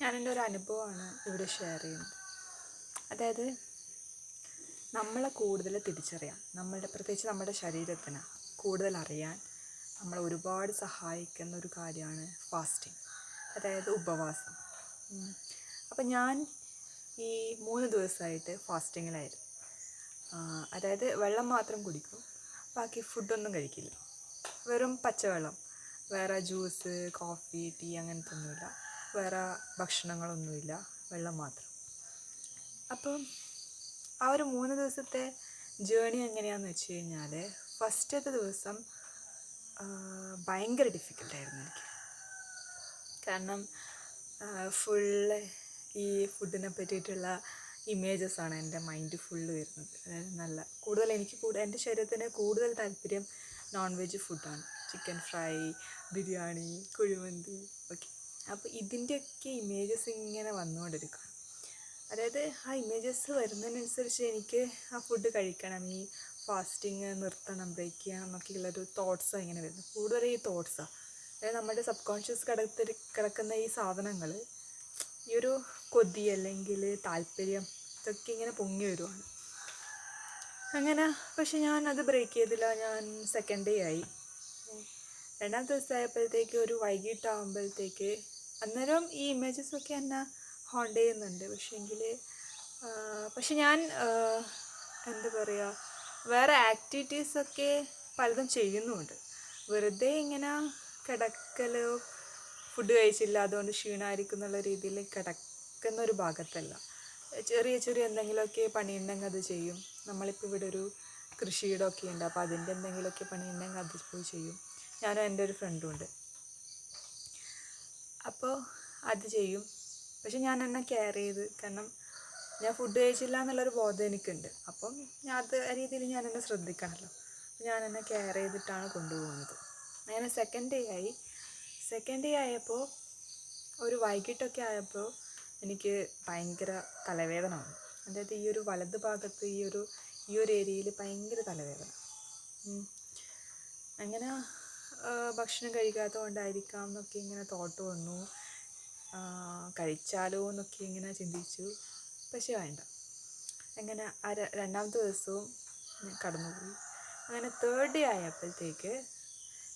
ഞാൻ എന്റെ ഒരു അനുഭവമാണ് ഇവിടെ ഷെയർ ചെയ്യുന്നത്. അതായത് നമ്മളെ കൂടുതൽ തിരിച്ചറിയാം നമ്മളുടെ പ്രത്യേകിച്ച് നമ്മുടെ ശരീരത്തിന് കൂടുതൽ അറിയാൻ നമ്മളെ ഒരുപാട് സഹായിക്കുന്ന ഒരു കാര്യമാണ് ഫാസ്റ്റിംഗ് അതായത് ഉപവാസം. അപ്പം ഞാൻ ഈ മൂന്ന് ദിവസമായിട്ട് ഫാസ്റ്റിങ്ങിലായിരുന്നു. അതായത് വെള്ളം മാത്രം കുടിക്കും ബാക്കി ഫുഡൊന്നും കഴിക്കില്ല. വെറും പച്ചവെള്ളം. വേറെ ജ്യൂസ് കോഫി ടീ അങ്ങനത്തെ ഒന്നുമില്ല വേറെ ഭക്ഷണങ്ങളൊന്നുമില്ല. വെള്ളം മാത്രം. അപ്പം ആ ഒരു മൂന്ന് ദിവസത്തെ ജേണി എങ്ങനെയാണെന്ന് വെച്ച് കഴിഞ്ഞാൽ ഫസ്റ്റത്തെ ദിവസം ഭയങ്കര ഡിഫിക്കൽട്ടായിരുന്നു എനിക്ക്. കാരണം ഫുള്ള് ഈ ഫുഡിനെ പറ്റിയിട്ടുള്ള ഇമേജസ് ആണ് എന്റെ മൈൻഡ് ഫുള്ള് വരുന്നത്. അതായത് നല്ല കൂടുതൽ എനിക്ക് കൂടുതൽ എന്റെ ശരീരത്തിന് കൂടുതൽ താല്പര്യം നോൺ വെജ് ഫുഡാണ് chicken fry biryani kuzhimanthi okay അപ്പോൾ ഇതിന്റെയൊക്കെ ഇമേജസ് ഇങ്ങനെ വന്നുകൊണ്ടിരിക്കുകയാണ് അതായത് ആ ഇമേജസ് വരുന്നതിനനുസരിച്ച് എനിക്ക് ആ ഫുഡ് കഴിക്കണം ഈ ഫാസ്റ്റിങ് നിർത്തണം ബ്രേക്ക് ചെയ്യണം എന്നൊക്കെയുള്ളൊരു തോട്ട്സാണ് ഇങ്ങനെ വരുന്നത്. കൂടുതൽ ഈ തോട്ട്സാണ് അതായത് നമ്മുടെ സബ് കോൺഷ്യസ് കിടത്തി കിടക്കുന്ന ഈ സാധനങ്ങൾ ഈ ഒരു കൊതി അല്ലെങ്കിൽ താല്പര്യം ഇതൊക്കെ ഇങ്ങനെ പൊങ്ങി വരുവാണ്. അങ്ങനെ പക്ഷെ ഞാൻ അത് ബ്രേക്ക് ചെയ്തില്ല. ഞാൻ സെക്കൻഡ് ഡേ ആയി. ഉം. രണ്ടാം ദിവസം ആയപ്പോഴത്തേക്ക് ഒരു വൈകിട്ടാകുമ്പോഴത്തേക്ക് അന്നേരം ഈ ഇമേജസ് ഒക്കെ എന്നെ ഹോണ്ട് ചെയ്യുന്നുണ്ട്. പക്ഷേങ്കിൽ പക്ഷെ ഞാൻ എന്താ പറയുക വേറെ ആക്ടിവിറ്റീസൊക്കെ പലതും ചെയ്യുന്നുമുണ്ട് വെറുതെ ഇങ്ങനെ കിടക്കലോ ഫുഡ് കഴിച്ചില്ല അതുകൊണ്ട് ക്ഷീണമായിരിക്കും എന്നുള്ള രീതിയിൽ കിടക്കുന്ന ഒരു ഭാഗത്തല്ല. ചെറിയ ചെറിയ എന്തെങ്കിലുമൊക്കെ പണിയുണ്ടെങ്കിൽ അത് ചെയ്യും. നമ്മളിപ്പോൾ ഇവിടെ ഒരു കൃഷിയുടെ ഒക്കെ ഉണ്ട്. അപ്പോൾ അതിന്റെ എന്തെങ്കിലുമൊക്കെ പണിയുണ്ടെങ്കിൽ അത് പോയി ചെയ്യും. ഞാനും എന്റെ ഒരു ഫ്രണ്ടും ഉണ്ട്. അപ്പോൾ അത് ചെയ്യും. പക്ഷെ ഞാൻ എന്നെ കെയർ ചെയ്ത് കാരണം ഞാൻ ഫുഡ് കഴിച്ചില്ല എന്നുള്ളൊരു ബോധം എനിക്കുണ്ട്. അപ്പം ഞാൻ അത് രീതിയിൽ ഞാൻ എന്നെ ശ്രദ്ധിക്കണമല്ലോ. ഞാൻ എന്നെ കെയർ ചെയ്തിട്ടാണ് കൊണ്ടുപോകുന്നത്. അങ്ങനെ സെക്കൻഡ് ഡേ ആയി. സെക്കൻഡ് ഡേ ആയപ്പോൾ ഒരു വൈകിട്ടൊക്കെ ആയപ്പോൾ എനിക്ക് ഭയങ്കര തലവേദന വന്നു. അതായത് ഈ ഒരു വലത് ഭാഗത്ത് ഈ ഒരു ഈ ഒരു ഏരിയയിൽ ഭയങ്കര തലവേദന. അങ്ങനെ ഭക്ഷണം കഴിക്കാത്തത് കൊണ്ടായിരിക്കാം എന്നൊക്കെ ഇങ്ങനെ തോട്ട് വന്നു. കഴിച്ചാലോ എന്നൊക്കെ ഇങ്ങനെ ചിന്തിച്ചു. പക്ഷേ വേണ്ട. അങ്ങനെ അര രണ്ടാമത്തെ ദിവസവും കടന്നുപോയി. അങ്ങനെ തേർഡ് ഡേ ആയപ്പോഴത്തേക്ക്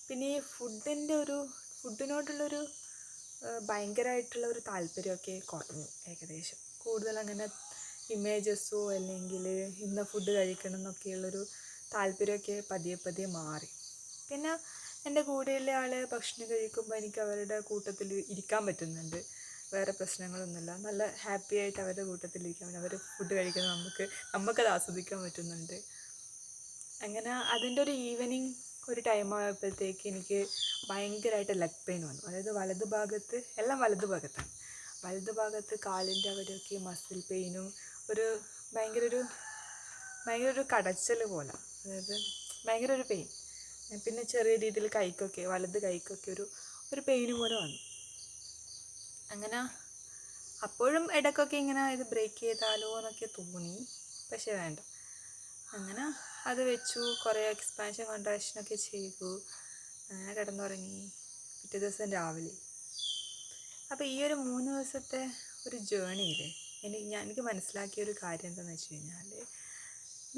പിന്നെ ഈ ഫുഡിന്റെ ഒരു ഫുഡിനോടുള്ളൊരു ഭയങ്കരമായിട്ടുള്ള ഒരു താല്പര്യമൊക്കെ കുറഞ്ഞു ഏകദേശം. കൂടുതൽ അങ്ങനെ ഇമേജസോ അല്ലെങ്കിൽ ഇന്ന ഫുഡ് കഴിക്കണം എന്നൊക്കെയുള്ളൊരു താല്പര്യമൊക്കെ പതിയെ പതിയെ മാറി. പിന്നെ എന്റെ കൂടെയുള്ള ആൾ ഭക്ഷണം കഴിക്കുമ്പോൾ എനിക്ക് അവരുടെ കൂട്ടത്തിൽ ഇരിക്കാൻ പറ്റുന്നുണ്ട്. വേറെ പ്രശ്നങ്ങളൊന്നുമില്ല. നല്ല ഹാപ്പി ആയിട്ട് അവരുടെ കൂട്ടത്തിൽ ഇരിക്കാൻ പറ്റും. അവർ ഫുഡ് കഴിക്കുന്നത് നമുക്ക് നമുക്കത് ആസ്വദിക്കാൻ പറ്റുന്നുണ്ട്. അങ്ങനെ അതിന്റെ ഒരു ഈവനിങ് ഒരു ടൈം ആയപ്പോഴത്തേക്ക് എനിക്ക് ഭയങ്കരമായിട്ട് ലെഗ് പെയിൻ വന്നു. അതായത് വലത് ഭാഗത്ത് എല്ലാം വലത് ഭാഗത്താണ് വലത് ഭാഗത്ത് കാലിന്റെ അവിടെയൊക്കെ മസിൽ പെയിനും ഒരു ഭയങ്കര ഒരു ഭയങ്കര ഒരു കടച്ചൽ പോലെ. അതായത് ഭയങ്കര ഒരു പെയിൻ പിന്നെ ചെറിയ രീതിയിൽ കൈക്കൊക്കെ വലത് കൈക്കൊക്കെ ഒരു ഒരു പെയിന് പോലെ വന്നു. അങ്ങനെ അപ്പോഴും ഇടയ്ക്കൊക്കെ ഇങ്ങനെ ഇത് ബ്രേക്ക് ചെയ്താലോ എന്നൊക്കെ തോന്നി. പക്ഷേ വേണ്ട. അങ്ങനെ അത് വെച്ചു. കുറേ എക്സ്പാൻഷൻ കോൺട്രാക്ഷനൊക്കെ ചെയ്തു. അങ്ങനെ കിടന്നുറങ്ങി. പിറ്റേ ദിവസം രാവിലെ. അപ്പോൾ ഈ ഒരു മൂന്ന് ദിവസത്തെ ഒരു ജേണിയിൽ എനിക്ക് ഞാൻ എനിക്ക് മനസ്സിലാക്കിയ ഒരു കാര്യം എന്താണെന്ന് വെച്ച് കഴിഞ്ഞാൽ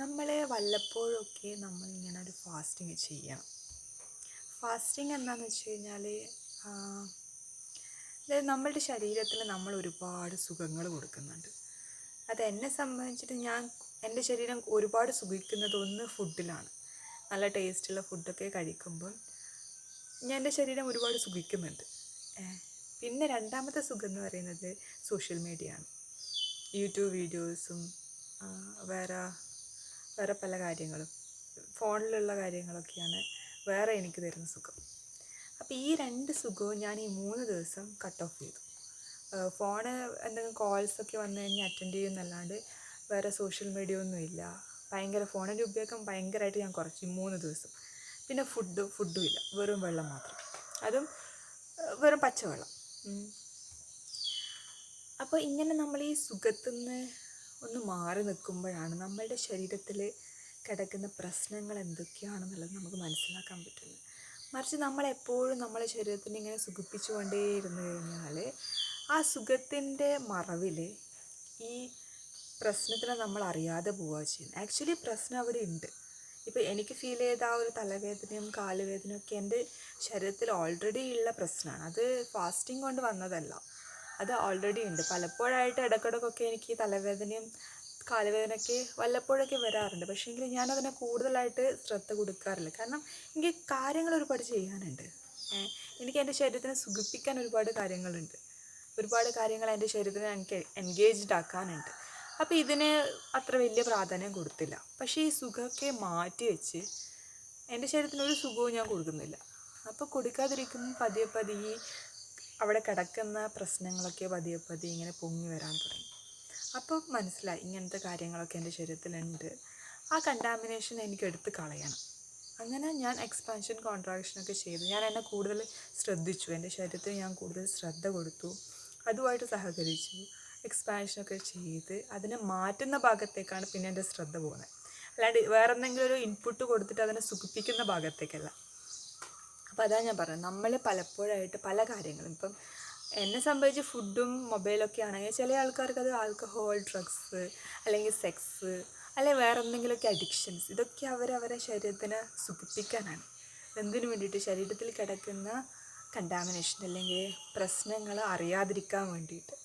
നമ്മൾ വല്ലപ്പോഴൊക്കെ നമ്മളിങ്ങനെ ഒരു ഫാസ്റ്റിങ് ചെയ്യണം. ഫാസ്റ്റിംഗ് എന്താണെന്ന് വെച്ച് കഴിഞ്ഞാൽ അതായത് നമ്മളുടെ ശരീരത്തിൽ നമ്മൾ ഒരുപാട് സുഖങ്ങൾ കൊടുക്കുന്നുണ്ട്. അത് എന്നെ സംബന്ധിച്ചിട്ട് ഞാൻ എന്റെ ശരീരം ഒരുപാട് സുഖിക്കുന്നത് ഒന്ന് ഫുഡിലാണ് നല്ല ടേസ്റ്റുള്ള ഫുഡൊക്കെ കഴിക്കുമ്പം ഞാൻ എന്റെ ശരീരം ഒരുപാട് സുഖിക്കുന്നുണ്ട്. പിന്നെ രണ്ടാമത്തെ സുഖം എന്ന് പറയുന്നത് സോഷ്യൽ മീഡിയ ആണ്. യൂട്യൂബ് വീഡിയോസും വേറെ വേറെ പല കാര്യങ്ങളും. ഫോണിലുള്ള കാര്യങ്ങളൊക്കെയാണ് വേറെ എനിക്ക് തരുന്ന സുഖം. അപ്പോൾ ഈ രണ്ട് സുഖവും ഞാൻ ഈ മൂന്ന് ദിവസം കട്ട് ഓഫ് ചെയ്തു. ഫോണ് എന്തെങ്കിലും കോൾസൊക്കെ വന്നു കഴിഞ്ഞാൽ അറ്റൻഡ് ചെയ്യുന്നല്ലാണ്ട് വേറെ സോഷ്യൽ മീഡിയ ഒന്നും ഇല്ല. ഭയങ്കര ഫോണിന്റെ ഉപയോഗം ഭയങ്കരമായിട്ട് ഞാൻ കുറച്ചു മൂന്ന് ദിവസം. പിന്നെ ഫുഡ് ഫുഡും ഇല്ല. വെറും വെള്ളം മാത്രം. അതും വെറും പച്ചവെള്ളം. അപ്പോൾ ഇങ്ങനെ നമ്മൾ ഈ സുഖത്തുനിന്ന് ഒന്ന് മാറി നിൽക്കുമ്പോഴാണ് നമ്മളുടെ ശരീരത്തിൽ കിടക്കുന്ന പ്രശ്നങ്ങൾ എന്തൊക്കെയാണെന്നുള്ളത് നമുക്ക് മനസ്സിലാക്കാൻ പറ്റുന്നത്. മറിച്ച് നമ്മളെപ്പോഴും നമ്മളെ ശരീരത്തിനെ ഇങ്ങനെ സുഖിപ്പിച്ചുകൊണ്ടേ ഇരുന്ന് കഴിഞ്ഞാൽ ആ സുഖത്തിന്റെ മറവിൽ ഈ പ്രശ്നത്തിനെ നമ്മൾ അറിയാതെ പോവുക ചെയ്യുന്നത്. ആക്ച്വലി പ്രശ്നം അവിടെ ഉണ്ട്. ഇപ്പോൾ എനിക്ക് ഫീൽ ചെയ്ത ആ ഒരു തലവേദനയും കാലുവേദനയും ഒക്കെ എന്റെ ശരീരത്തിൽ ഓൾറെഡി ഉള്ള പ്രശ്നമാണ്. അത് ഫാസ്റ്റിംഗ് കൊണ്ട് വന്നതല്ല. അത് ഓൾറെഡി ഉണ്ട്. പലപ്പോഴായിട്ട് ഇടയ്ക്കിടയ്ക്കൊക്കെ എനിക്ക് തലവേദനയും കാലുവേദനയൊക്കെ വല്ലപ്പോഴൊക്കെ വരാറുണ്ട്. പക്ഷേങ്കിൽ ഞാനതിനെ കൂടുതലായിട്ട് ശ്രദ്ധ കൊടുക്കാറില്ല. കാരണം എനിക്ക് കാര്യങ്ങൾ ഒരുപാട് ചെയ്യാനുണ്ട്. എനിക്ക് എന്റെ ശരീരത്തിനെ സുഖിപ്പിക്കാൻ ഒരുപാട് കാര്യങ്ങളുണ്ട്. ഒരുപാട് കാര്യങ്ങൾ എന്റെ ശരീരത്തിനെ എനിക്ക് എൻഗേജ്ഡ് ആക്കാനുണ്ട്. അപ്പോൾ ഇതിന് അത്ര വലിയ പ്രാധാന്യം കൊടുത്തില്ല. പക്ഷേ ഈ സുഖമൊക്കെ മാറ്റി വെച്ച് എന്റെ ശരീരത്തിന് ഒരു സുഖവും ഞാൻ കൊടുക്കുന്നില്ല. അപ്പോൾ കൊടുക്കാതിരിക്കുമ്പോൾ പതിയെ പതിയെ അവിടെ കിടക്കുന്ന പ്രശ്നങ്ങളൊക്കെ പതിയെ പതിയെ ഇങ്ങനെ പൊങ്ങി വരാൻ തുടങ്ങി. അപ്പോൾ മനസ്സിലായി ഇങ്ങനത്തെ കാര്യങ്ങളൊക്കെ എന്റെ ശരീരത്തിലുണ്ട്. ആ കണ്ടാമിനേഷൻ എനിക്ക് എടുത്ത് കളയണം. അങ്ങനെ ഞാൻ എക്സ്പാൻഷൻ കോൺട്രാക്ഷനൊക്കെ ചെയ്തു. ഞാൻ എന്നെ കൂടുതൽ ശ്രദ്ധിച്ചു. എന്റെ ശരീരത്തിന് ഞാൻ കൂടുതൽ ശ്രദ്ധ കൊടുത്തു. അതുമായിട്ട് സഹകരിച്ചു. എക്സ്പാൻഷനൊക്കെ ചെയ്ത് അതിനെ മാറ്റുന്ന ഭാഗത്തേക്കാണ് പിന്നെ എന്റെ ശ്രദ്ധ പോകുന്നത്. അല്ലാണ്ട് വേറെ എന്തെങ്കിലും ഒരു ഇൻപുട്ട് കൊടുത്തിട്ട് അതിനെ സുഖിപ്പിക്കുന്ന ഭാഗത്തേക്കല്ല. അപ്പോൾ അതാണ് ഞാൻ പറഞ്ഞത് നമ്മൾ പലപ്പോഴായിട്ട് പല കാര്യങ്ങളും ഇപ്പം എന്നെ സംബന്ധിച്ച് ഫുഡും മൊബൈലൊക്കെ ആണെങ്കിൽ ചില ആൾക്കാർക്ക് അത് ആൽക്കഹോൾ ഡ്രഗ്സ് അല്ലെങ്കിൽ സെക്സ് അല്ലെങ്കിൽ വേറെ എന്തെങ്കിലുമൊക്കെ അഡിക്ഷൻസ് ഇതൊക്കെ അവരവരെ ശരീരത്തിനെ സുഖിപ്പിക്കാനാണ്. എന്തിനു വേണ്ടിയിട്ട്? ശരീരത്തിൽ കിടക്കുന്ന കണ്ടാമിനേഷൻ അല്ലെങ്കിൽ പ്രശ്നങ്ങൾ അറിയാതിരിക്കാൻ വേണ്ടിയിട്ട്.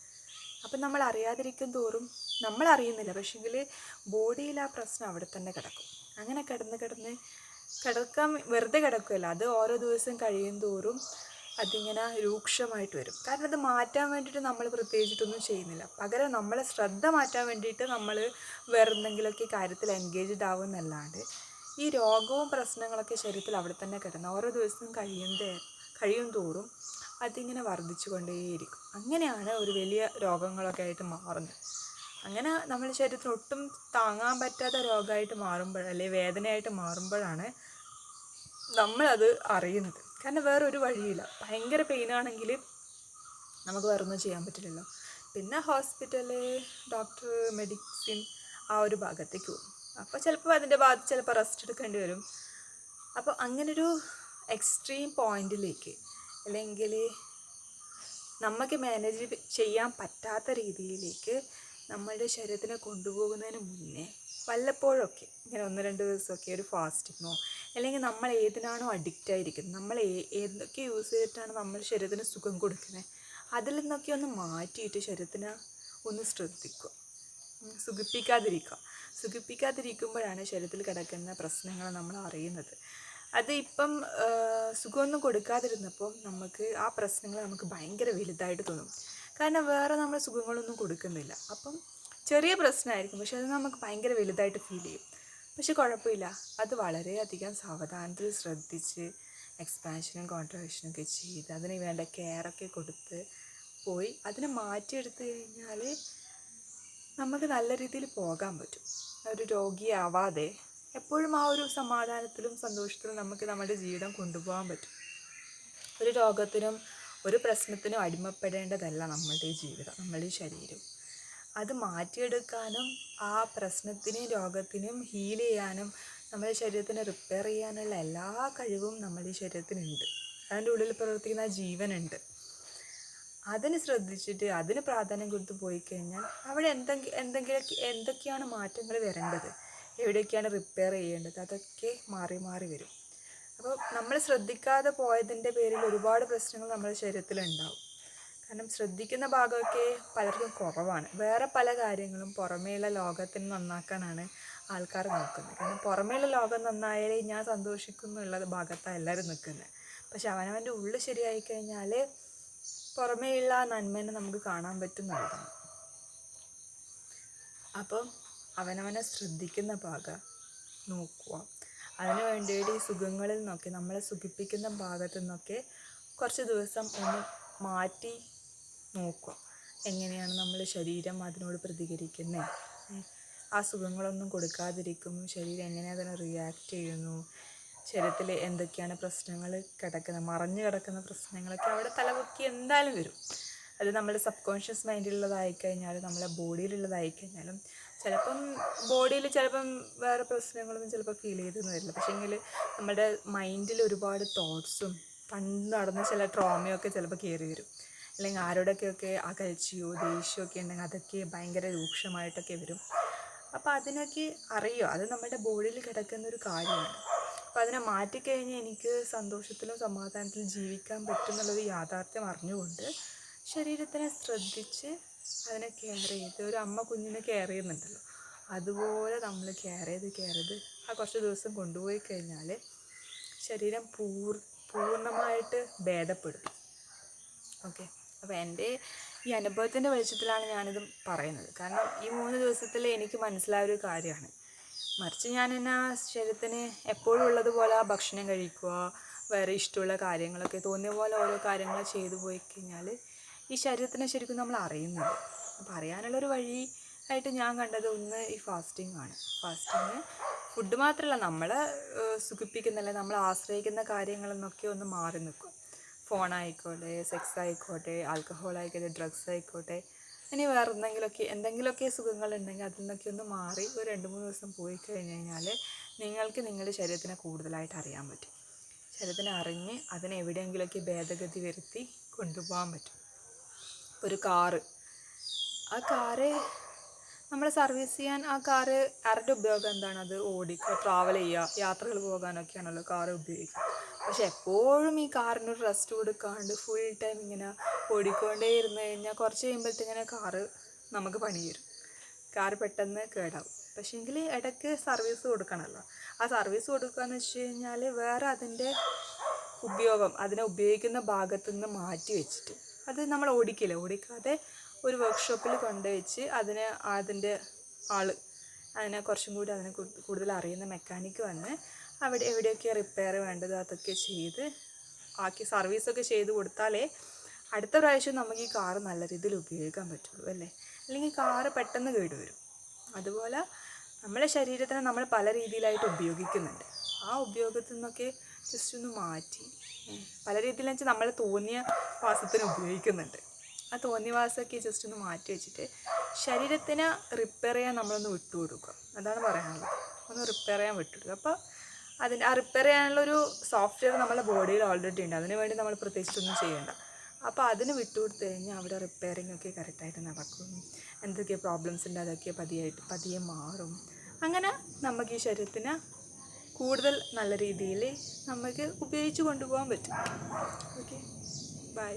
അപ്പം നമ്മൾ അറിയാതിരിക്കും തോറും നമ്മൾ അറിയുന്നില്ല പക്ഷേങ്കിൽ ബോഡിയിൽ ആ പ്രശ്നം അവിടെ തന്നെ കിടക്കും. അങ്ങനെ കിടന്ന് കിടന്ന് കിടക്കാൻ വെറുതെ കിടക്കുകയല്ല അത് ഓരോ ദിവസം കഴിയും തോറും അതിങ്ങനെ രൂക്ഷമായിട്ട് വരും. കാരണം അത് മാറ്റാൻ വേണ്ടിയിട്ട് നമ്മൾ പ്രത്യേകിച്ചിട്ടൊന്നും ചെയ്യുന്നില്ല. പകരം നമ്മളെ ശ്രദ്ധ മാറ്റാൻ വേണ്ടിയിട്ട് നമ്മൾ വേറെ എന്തെങ്കിലുമൊക്കെ കാര്യത്തിൽ എൻഗേജ്ഡ് ആവുമെന്നല്ലാണ്ട് ഈ രോഗവും പ്രശ്നങ്ങളൊക്കെ ശരീരത്തിൽ അവിടെ തന്നെ കിടന്ന് ഓരോ ദിവസവും കഴിയുന്ന കഴിയും തോറും അതിങ്ങനെ വർദ്ധിച്ചു കൊണ്ടേയിരിക്കും അങ്ങനെയാണ് ഒരു വലിയ രോഗങ്ങളൊക്കെ ആയിട്ട് മാറുന്നത്. അങ്ങനെ നമ്മുടെ ശരീരത്തിന് ഒട്ടും താങ്ങാൻ പറ്റാത്ത രോഗമായിട്ട് മാറുമ്പോൾ അല്ലെങ്കിൽ വേദനയായിട്ട് മാറുമ്പോഴാണ് നമ്മളത് അറിയുന്നത്. കാരണം വേറെ ഒരു വഴിയില്ല. ഭയങ്കര പെയിനാണെങ്കിൽ നമുക്ക് വേറെ ഒന്നും ചെയ്യാൻ പറ്റില്ലല്ലോ. പിന്നെ ഹോസ്പിറ്റൽ ഡോക്ടർ മെഡിസിൻ ആ ഒരു ഭാഗത്തേക്ക് പോകും. അപ്പോൾ ചിലപ്പോൾ അതിന്റെ ഭാഗത്ത് ചിലപ്പോൾ റെസ്റ്റ് എടുക്കേണ്ടി വരും. അപ്പോൾ അങ്ങനൊരു എക്സ്ട്രീം പോയിന്റിലേക്ക് അല്ലെങ്കിൽ നമുക്ക് മാനേജ് ചെയ്യാൻ പറ്റാത്ത രീതിയിലേക്ക് നമ്മളുടെ ശരീരത്തിനെ കൊണ്ടുപോകുന്നതിന് മുന്നേ വല്ലപ്പോഴൊക്കെ ഇങ്ങനെ ഒന്ന് രണ്ട് ദിവസമൊക്കെ ഒരു ഫാസ്റ്റിങ്ങോ അല്ലെങ്കിൽ നമ്മൾ ഏതിനാണോ അഡിക്റ്റ് ആയിരിക്കുന്നത് നമ്മൾ ഏതൊക്കെ യൂസ് ചെയ്തിട്ടാണ് നമ്മൾ ശരീരത്തിന് സുഖം കൊടുക്കുന്നത് അതിൽ നിന്നൊക്കെ ഒന്ന് മാറ്റിയിട്ട് ശരീരത്തിന് ഒന്ന് ശ്രദ്ധിക്കുക. സുഖിപ്പിക്കാതിരിക്കുക. സുഖിപ്പിക്കാതിരിക്കുമ്പോഴാണ് ശരീരത്തിൽ കിടക്കുന്ന പ്രശ്നങ്ങൾ നമ്മൾ അറിയുന്നത്. അത് ഇപ്പം സുഖമൊന്നും കൊടുക്കാതിരുന്നപ്പോൾ നമുക്ക് ആ പ്രശ്നങ്ങൾ നമുക്ക് ഭയങ്കര വലുതായിട്ട് തോന്നും. കാരണം വേറെ നമ്മൾ സുഖങ്ങളൊന്നും കൊടുക്കുന്നില്ല. അപ്പം ചെറിയ പ്രശ്നമായിരിക്കും. പക്ഷെ അത് നമുക്ക് ഭയങ്കര വലുതായിട്ട് ഫീൽ ചെയ്യും. പക്ഷെ കുഴപ്പമില്ല. അത് വളരെയധികം സാവധാനത്തിൽ ശ്രദ്ധിച്ച് എക്സ്പാൻഷനും കോൺട്രാക്ഷനും ഒക്കെ ചെയ്ത് അതിന് വേണ്ട കെയറൊക്കെ കൊടുത്ത് പോയി അതിനെ മാറ്റിയെടുത്ത് കഴിഞ്ഞാൽ നമുക്ക് നല്ല രീതിയിൽ പോകാൻ പറ്റും. ഒരു രോഗിയാവാതെ എപ്പോഴും ആ ഒരു സമാധാനത്തിലും സന്തോഷത്തിലും നമുക്ക് നമ്മുടെ ജീവിതം കൊണ്ടുപോകാൻ പറ്റും. ഒരു രോഗത്തിനും ഒരു പ്രശ്നത്തിനും അടിമപ്പെടേണ്ടതല്ല നമ്മളുടെ ജീവിതം നമ്മളുടെ ശരീരം. അത് മാറ്റിയെടുക്കാനും ആ പ്രശ്നത്തിനും രോഗത്തിനും ഹീൽ ചെയ്യാനും നമ്മുടെ ശരീരത്തിനെ റിപ്പയർ ചെയ്യാനുള്ള എല്ലാ കഴിവും നമ്മുടെ ഈ ശരീരത്തിനുണ്ട്. അതിന്റെ ഉള്ളിൽ പ്രവർത്തിക്കുന്ന ജീവനുണ്ട്. അതിന് ശ്രദ്ധിച്ചിട്ട് അതിന് പ്രാധാന്യം കൊടുത്ത് പോയി കഴിഞ്ഞാൽ അവിടെ എന്തെങ്കിലും എന്തെങ്കിലും എന്തൊക്കെയാണ് മാറ്റങ്ങൾ വരേണ്ടത്? എവിടെയൊക്കെയാണ് റിപ്പയർ ചെയ്യേണ്ടത്? അതൊക്കെ മാറി മാറി വരും. അപ്പോൾ നമ്മൾ ശ്രദ്ധിക്കാതെ പോയതിന്റെ പേരിൽ ഒരുപാട് പ്രശ്നങ്ങൾ നമ്മുടെ ശരീരത്തിലുണ്ടാവും. കാരണം ശ്രദ്ധിക്കുന്ന ഭാഗമൊക്കെ പലർക്കും കുറവാണ്. വേറെ പല കാര്യങ്ങളും പുറമേയുള്ള ലോകത്തിന് നന്നാക്കാനാണ് ആൾക്കാർ നോക്കുന്നത്. കാരണം പുറമേയുള്ള ലോകം നന്നായാലേ ഞാൻ സന്തോഷിക്കുന്നുള്ള ഭാഗത്താണ് എല്ലാവരും നിൽക്കുന്നത്. പക്ഷെ അവനവന്റെ ഉള്ളിൽ ശരിയായി കഴിഞ്ഞാൽ പുറമേയുള്ള നന്മേനെ നമുക്ക് കാണാൻ പറ്റുന്നതാണ് അപ്പം അവനവനെ ശ്രദ്ധിക്കുന്ന ഭാഗം നോക്കുക. അതിനു വേണ്ടിയിട്ട് ഈ സുഖങ്ങളിൽ നിന്നൊക്കെ നമ്മളെ സുഖിപ്പിക്കുന്ന ഭാഗത്തു നിന്നൊക്കെ കുറച്ച് ദിവസം ഒന്ന് മാറ്റി നോക്കുക. എങ്ങനെയാണ് നമ്മുടെ ശരീരം അതിനോട് പ്രതികരിക്കുന്നത് അസുഖങ്ങളൊന്നും സുഖങ്ങളൊന്നും കൊടുക്കാതിരിക്കും. ശരീരം എങ്ങനെ അതിനെ റിയാക്ട് ചെയ്യുന്നു? ശരീരത്തിൽ എന്തൊക്കെയാണ് പ്രശ്നങ്ങൾ കിടക്കുന്നത് മറഞ്ഞു കിടക്കുന്ന പ്രശ്നങ്ങളൊക്കെ അവിടെ തലപൊക്കി എന്തായാലും വരും. അത് നമ്മുടെ സബ് കോൺഷ്യസ് മൈൻഡിലുള്ളതായി കഴിഞ്ഞാലും നമ്മളെ ബോഡിയിലുള്ളതായി കഴിഞ്ഞാലും ചിലപ്പം ബോഡിയിൽ ചിലപ്പം വേറെ പ്രശ്നങ്ങളൊന്നും ചിലപ്പോൾ ഫീൽ ചെയ്തെന്ന് വരില്ല. പക്ഷേങ്കിൽ നമ്മുടെ മൈൻഡിൽ ഒരുപാട് തോട്ട്സും പണ്ട് നടന്ന ചില ട്രോമയൊക്കെ ചിലപ്പോൾ കയറി വരും. അല്ലെങ്കിൽ ആരോടൊക്കെയൊക്കെ അകൽച്ചയോ ദേഷ്യമൊക്കെ ഉണ്ടെങ്കിൽ അതൊക്കെ ഭയങ്കര രൂക്ഷമായിട്ടൊക്കെ വരും. അപ്പോൾ അതിനൊക്കെ അറിയോ അത് നമ്മുടെ ബോഡിയിൽ കിടക്കുന്ന ഒരു കാര്യമാണ്. അപ്പോൾ അതിനെ മാറ്റിക്കഴിഞ്ഞ് എനിക്ക് സന്തോഷത്തിലും സമാധാനത്തിലും ജീവിക്കാൻ പറ്റും എന്നുള്ളൊരു യാഥാർത്ഥ്യം അറിഞ്ഞുകൊണ്ട് ശരീരത്തിനെ ശ്രദ്ധിച്ച് അതിനെ കെയർ ചെയ്ത് ഒരു അമ്മ കുഞ്ഞിനെ കെയർ ചെയ്യുന്നുണ്ടല്ലോ. അതുപോലെ നമ്മൾ കെയർ ചെയ്ത് കെയർ ചെയ്ത് ആ കുറച്ച് ദിവസം കൊണ്ടുപോയി കഴിഞ്ഞാൽ ശരീരം പൂർ പൂർണമായിട്ട് ഭേദപ്പെടും. ഓക്കെ അപ്പോൾ എന്റെ ഈ അനുഭവത്തിന്റെ വെളിച്ചത്തിലാണ് ഞാനിത് പറയുന്നത്. കാരണം ഈ മൂന്ന് ദിവസത്തിൽ എനിക്ക് മനസ്സിലായ ഒരു കാര്യമാണ്. മറിച്ച് ഞാൻ എന്നാ ശരീരത്തിന് എപ്പോഴും ഉള്ളതുപോലെ ആ ഭക്ഷണം കഴിക്കുക വേറെ ഇഷ്ടമുള്ള കാര്യങ്ങളൊക്കെ തോന്നിയ പോലെ ഓരോ കാര്യങ്ങൾ ചെയ്തു പോയി കഴിഞ്ഞാൽ ഈ ശരീരത്തിനെ ശരിക്കും നമ്മൾ അറിയുന്നുണ്ട് അപ്പോൾ അറിയാനുള്ളൊരു വഴി ആയിട്ട് ഞാൻ കണ്ടത് ഒന്ന് ഈ ഫാസ്റ്റിംഗ് ആണ്. ഫാസ്റ്റിങ് ഫുഡ് മാത്രമല്ല നമ്മളെ സുഖിപ്പിക്കുന്നല്ലേ നമ്മളെ ആശ്രയിക്കുന്ന കാര്യങ്ങളിൽ നിന്നൊക്കെ ഒന്ന് മാറി നിൽക്കും ഫോണായിക്കോട്ടെ സെക്സ് ആയിക്കോട്ടെ ആൽക്കഹോൾ ആയിക്കോട്ടെ ഡ്രഗ്സ് ആയിക്കോട്ടെ ഇനി വേറെ എന്തെങ്കിലുമൊക്കെ എന്തെങ്കിലുമൊക്കെ സുഖങ്ങളുണ്ടെങ്കിൽ അതിൽ നിന്നൊക്കെ ഒന്ന് മാറി ഒരു രണ്ട് മൂന്ന് ദിവസം പോയി കഴിഞ്ഞ് കഴിഞ്ഞാൽ നിങ്ങൾക്ക് നിങ്ങളുടെ ശരീരത്തിനെ കൂടുതലായിട്ട് അറിയാൻ പറ്റും. ശരീരത്തിനെ അറിഞ്ഞ് അതിനെ എവിടെയെങ്കിലുമൊക്കെ ഭേദഗതി വരുത്തി കൊണ്ടുപോകാൻ പറ്റും. ഒരു കാറ്. ആ കാറ് നമ്മൾ സർവീസ് ചെയ്യാൻ ആ കാറ് ആരുടെ ഉപയോഗം എന്താണ്? അത് ഓടിക്കുക ട്രാവൽ ചെയ്യുക യാത്രകൾ പോകാനൊക്കെയാണല്ലോ കാർ ഉപയോഗിക്കുക. പക്ഷെ എപ്പോഴും ഈ കാറിന് ഒരു റെസ്റ്റ് കൊടുക്കാണ്ട് ഫുൾ ടൈം ഇങ്ങനെ ഓടിക്കൊണ്ടേ ഇരുന്ന് കഴിഞ്ഞാൽ കുറച്ച് കഴിയുമ്പോഴത്തേക്കിങ്ങനെ കാറ് നമുക്ക് പണി തരും. കാർ പെട്ടെന്ന് കേടാവും. പക്ഷേ പക്ഷേങ്കിൽ ഇടയ്ക്ക് സർവീസ് കൊടുക്കണമല്ലോ ആ സർവീസ് കൊടുക്കുക എന്ന് വെച്ച് കഴിഞ്ഞാൽ വേറെ അതിന്റെ ഉപയോഗം അതിനെ ഉപയോഗിക്കുന്ന ഭാഗത്തു നിന്ന് മാറ്റി വെച്ചിട്ട് അത് നമ്മൾ ഓടിക്കില്ല? ഓടിക്കാതെ ഒരു വർക്ക്ഷോപ്പിൽ കൊണ്ടുവച്ച് അതിന് അതിന്റെ ആൾ അതിനെ കുറച്ചും കൂടി അതിനെ കൂടുതൽ അറിയുന്ന മെക്കാനിക്ക് വന്ന് അവിടെ എവിടെയൊക്കെ റിപ്പയർ വേണ്ടത് അതൊക്കെ ചെയ്ത് ആക്കി സർവീസൊക്കെ ചെയ്ത് കൊടുത്താലേ അടുത്ത പ്രാവശ്യം നമുക്ക് ഈ കാറ് നല്ല രീതിയിൽ ഉപയോഗിക്കാൻ പറ്റുള്ളൂ അല്ലേ? അല്ലെങ്കിൽ കാറ് പെട്ടെന്ന് കേടുവരും അതുപോലെ നമ്മുടെ ശരീരത്തിനെ നമ്മൾ പല രീതിയിലായിട്ട് ഉപയോഗിക്കുന്നുണ്ട്. ആ ഉപയോഗത്തിൽ നിന്നൊക്കെ ജസ്റ്റ് ഒന്ന് മാറ്റി പല രീതിയിലെന്ന് വെച്ചാൽ നമ്മൾ തോന്നിയ വാസത്തിന് ഉപയോഗിക്കുന്നുണ്ട്. ആ തോന്നിവാസമൊക്കെ ജസ്റ്റ് ഒന്ന് മാറ്റി വെച്ചിട്ട് ശരീരത്തിന് റിപ്പയർ ചെയ്യാൻ നമ്മളൊന്ന് വിട്ടു കൊടുക്കുക. അതാണ് പറയാനുള്ളത്. ഒന്ന് റിപ്പയർ ചെയ്യാൻ വിട്ടു കൊടുക്കുക. അപ്പോൾ അതിന്റെ ആ റിപ്പയർ ചെയ്യാനുള്ളൊരു സോഫ്റ്റ്വെയർ നമ്മുടെ ബോഡിയിൽ ഓൾറെഡി ഉണ്ട്. അതിന് വേണ്ടി നമ്മൾ പ്രത്യേകിച്ചൊന്നും ചെയ്യേണ്ട. അപ്പോൾ അതിന് വിട്ടുകൊടുത്തു കഴിഞ്ഞാൽ അവിടെ റിപ്പയറിംഗ് ഒക്കെ കറക്റ്റായിട്ട് നടക്കും. എന്തൊക്കെ പ്രോബ്ലംസ് ഉണ്ട് അതൊക്കെ പതിയായിട്ട് പതിയെ മാറും. അങ്ങനെ നമുക്ക് ഈ ശരീരത്തിന് കൂടുതൽ നല്ല രീതിയിൽ നമുക്ക് ഉപയോഗിച്ച് കൊണ്ടുപോകാൻ പറ്റും. Okay bye